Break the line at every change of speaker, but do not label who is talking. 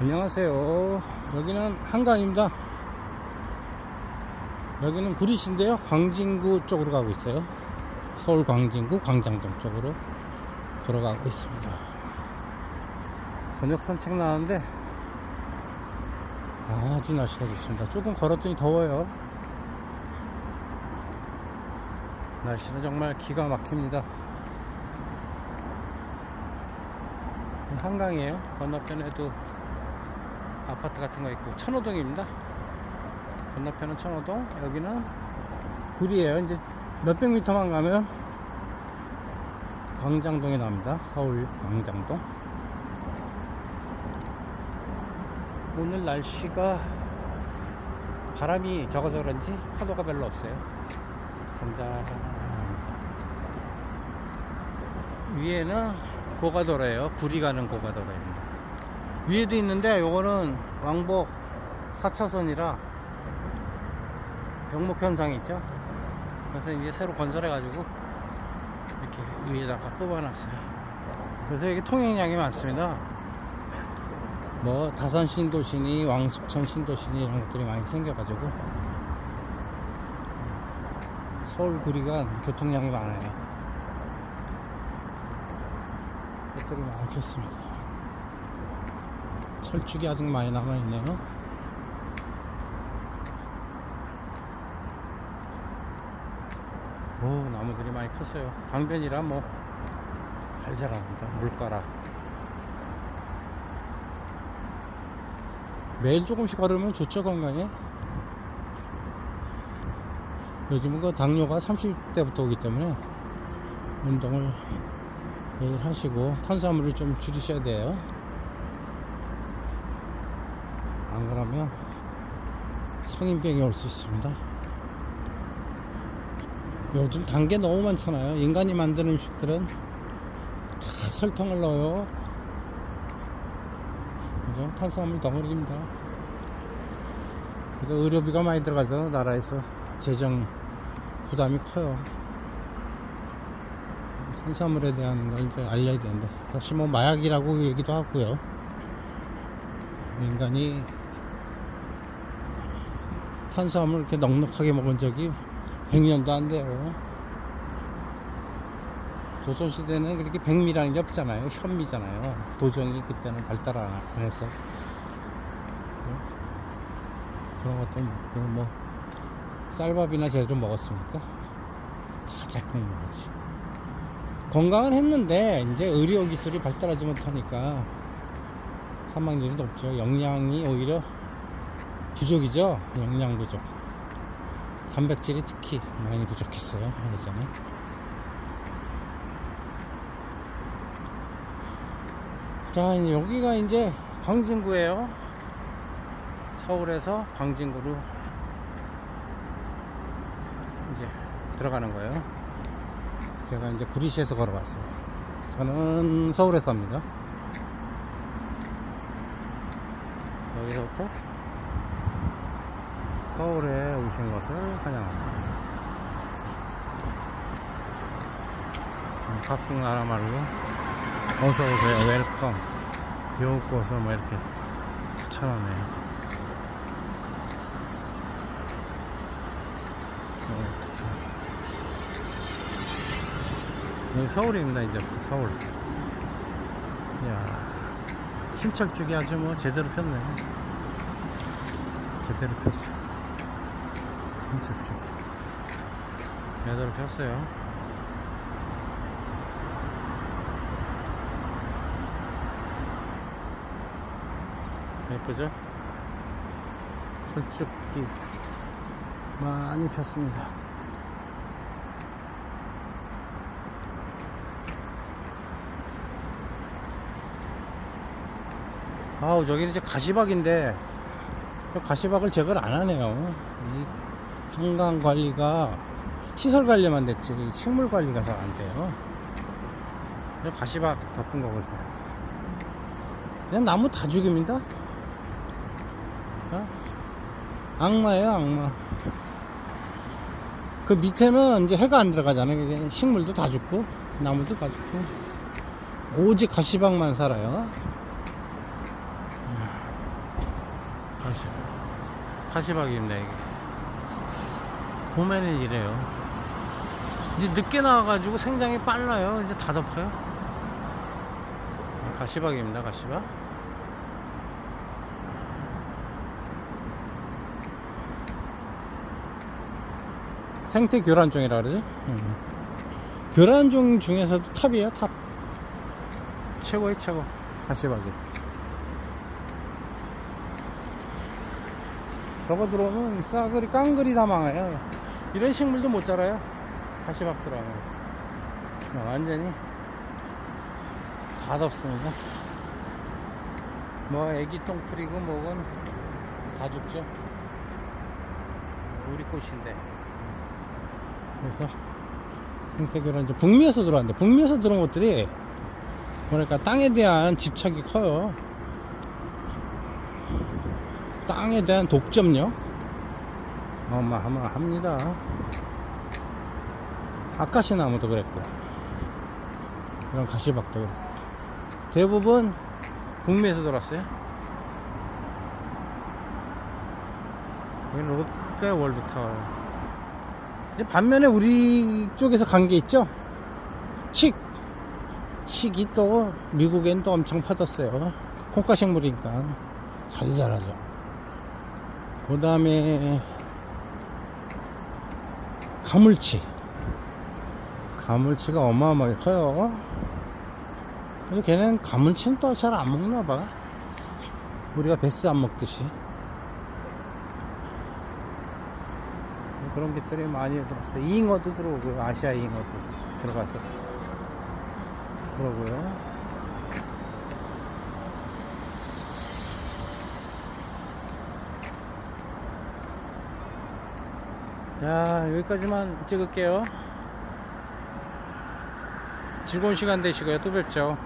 안녕하세요. 여기는 한강입니다. 여기는 구리시인데요. 광진구 쪽으로 가고 있어요. 서울 광진구 광장동 쪽으로 걸어가고 있습니다. 저녁 산책 나왔는데 아주 날씨가 좋습니다. 조금 걸었더니 더워요. 날씨는 정말 기가 막힙니다. 한강이에요. 건너편에도 아파트 같은 거 있고 천호동입니다. 건너편은 천호동, 여기는 구리에요. 이제 몇백 미터만 가면 광장동에 나옵니다. 서울 광장동. 오늘 날씨가 바람이 적어서 그런지 파도가 별로 없어요. 잔잔합니다. 위에는 고가도로예요. 구리 가는 고가도로입니다. 위에도 있는데 요거는 왕복 4차선이라 병목 현상이 있죠. 그래서 이제 새로 건설해 가지고 이렇게 위에다가 뽑아놨어요. 그래서 여기 통행량이 많습니다. 뭐 다산 신도시니 왕숙천 신도시니 이런 것들이 많이 생겨가지고 서울 구리가 교통량이 많아요. 것들이 많이 폈습니다. 철쭉이 아직 많이 남아있네요. 오, 나무들이 많이 컸어요. 강변이라 뭐, 잘 자랍니다. 물가라. 매일 조금씩 걸으면 좋죠, 건강에. 요즘은 그 당뇨가 30대부터 오기 때문에 운동을 매일 하시고 탄수화물을 좀 줄이셔야 돼요. 안 그러면 성인병이 올 수 있습니다. 요즘 단 게 너무 많잖아요. 인간이 만드는 음식들은 다 설탕을 넣어요. 그죠? 탄수화물 덩어리입니다. 그래서 의료비가 많이 들어가서 나라에서 재정 부담이 커요. 탄수화물에 대한 걸 이제 알려야 되는데 사실 뭐 마약이라고 얘기도 하고요. 인간이 탄수화물 이렇게 넉넉하게 먹은 적이 100년도 안 돼요. 조선시대는 그렇게 백미라는 게 없잖아요. 현미잖아요. 도정이 그때는 발달 안 해서. 그런 것도 먹고, 뭐, 쌀밥이나 제대로 먹었습니까? 다 작곡 먹었지. 건강은 했는데, 이제 의료 기술이 발달하지 못하니까 사망률이 높죠. 영양이 오히려 부족이죠. 영양 부족. 단백질이 특히 많이 부족했어요. 예전에. 자, 이제 여기가 이제 광진구예요. 서울에서 광진구로 이제 들어가는 거예요. 제가 이제 구리시에서 걸어왔어요. 저는 서울에 삽니다. 여기서부터 서울에 오신 것을 환영합니다. 각국 나라 말로 어서 오세요, 웰컴. 요거서 뭐 이렇게 붙여놨네요. 어, 붙여놨어. 여기 서울입니다, 이제부터 서울. 이야, 힘철쭉이 아주 뭐 제대로 폈네. 제대로 폈어. 힘철쭉. 제대로 폈어요. 예쁘죠? 철쭉기 많이 폈습니다. 아우 저기는 이제 가시박인데 저 가시박을 제거를 안 하네요. 이 한강 관리가 시설 관리만 됐지 식물 관리가 잘 안 돼요. 저 가시박 덮은 거 보세요. 그냥 나무 다 죽입니다. 어? 악마예요, 악마. 그 밑에는 이제 해가 안 들어가잖아요. 그게 식물도 다 죽고, 나무도 다 죽고. 오직 가시박만 살아요. 이야, 가시, 가시박입니다, 이게. 봄에는 이래요. 이제 늦게 나와가지고 생장이 빨라요. 이제 다 덮어요. 가시박입니다, 가시박. 생태 교란종이라 그러지? 음. 교란종 중에서도 탑이에요, 탑. 최고의 최고. 가시박이. 저거 들어오면 싸그리 깡그리 다 망해요. 이런 식물도 못 자라요. 들어가면. 어, 완전히 다 덥습니다. 뭐 애기 똥 풀이고 뭐건 다 죽죠. 우리 꽃인데. 그래서 생태교란 이제 북미에서 들어왔는데 북미에서 들어온 것들이 뭐랄까 땅에 대한 집착이 커요. 땅에 대한 독점력 어마어마합니다. 아카시 나무도 그랬고 이런 가시박도 그랬고 대부분 북미에서 들어왔어요. 여기 롯데 월드타워. 이제 반면에 우리 쪽에서 간 게 있죠. 칡. 칡이 또 미국엔 또 엄청 퍼졌어요. 콩가식물이니까 잘 자라죠. 그 다음에 가물치. 가물치가 어마어마하게 커요. 그래서 걔는 가물치는 또 잘 안 먹나 봐. 우리가 베스 안 먹듯이. 그런 것들이 많이 들어왔어요. 잉어도 들어오고요. 아시아 잉어도 들어가서. 그러고요. 자, 여기까지만 찍을게요. 즐거운 시간 되시고요. 또 뵙죠.